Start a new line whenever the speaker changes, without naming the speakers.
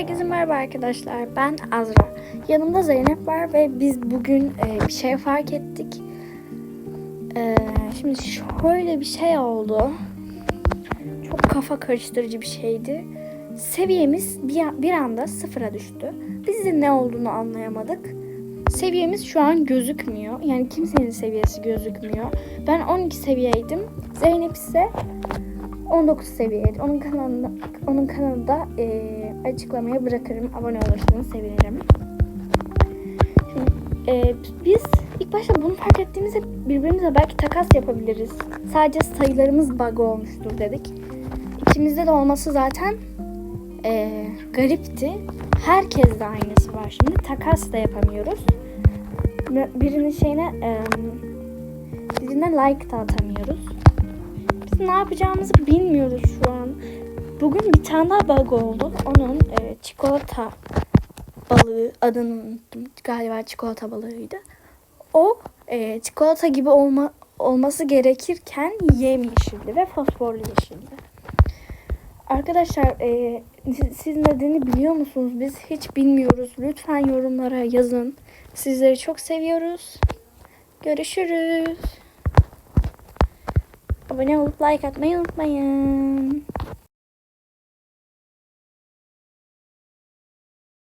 Herkese merhaba arkadaşlar. Ben Azra. Yanımda Zeynep var ve biz bugün e, bir şey fark ettik. E, şimdi şöyle bir şey oldu. Çok kafa karıştırıcı bir şeydi. Seviyemiz bir, bir anda sıfıra düştü. Biz de ne olduğunu anlayamadık. Seviyemiz şu an gözükmüyor. Yani kimsenin seviyesi gözükmüyor. Ben 12 seviyeydim. Zeynep ise 19 seviyeydi. Onun kanalında onun kanalında eee, açıklamaya bırakırım. Abone olursanız sevinirim. Şimdi, eee, biz ilk başta bunu fark ettiğimizde birbirimize belki takas yapabiliriz. Sadece sayılarımız bug olmuştur dedik. İkimizde de olması zaten eee, garipti. Herkes de aynısı var şimdi. Takas da yapamıyoruz. Birinin şeyine birine like da atamıyoruz. Biz ne yapacağımızı bilmiyoruz şu an. Bugün bir tane daha bug oldu. Onun e, çikolata balığı adını unuttum. Galiba çikolata balığıydı. O e, çikolata gibi olma, olması gerekirken yemyeşildi ve fosforlu yeşildi. Arkadaşlar e, siz- nedeni biliyor musunuz? Biz hiç bilmiyoruz. Lütfen yorumlara yazın. Sizleri çok seviyoruz. Görüşürüz. Abone olup like atmayı unutmayın.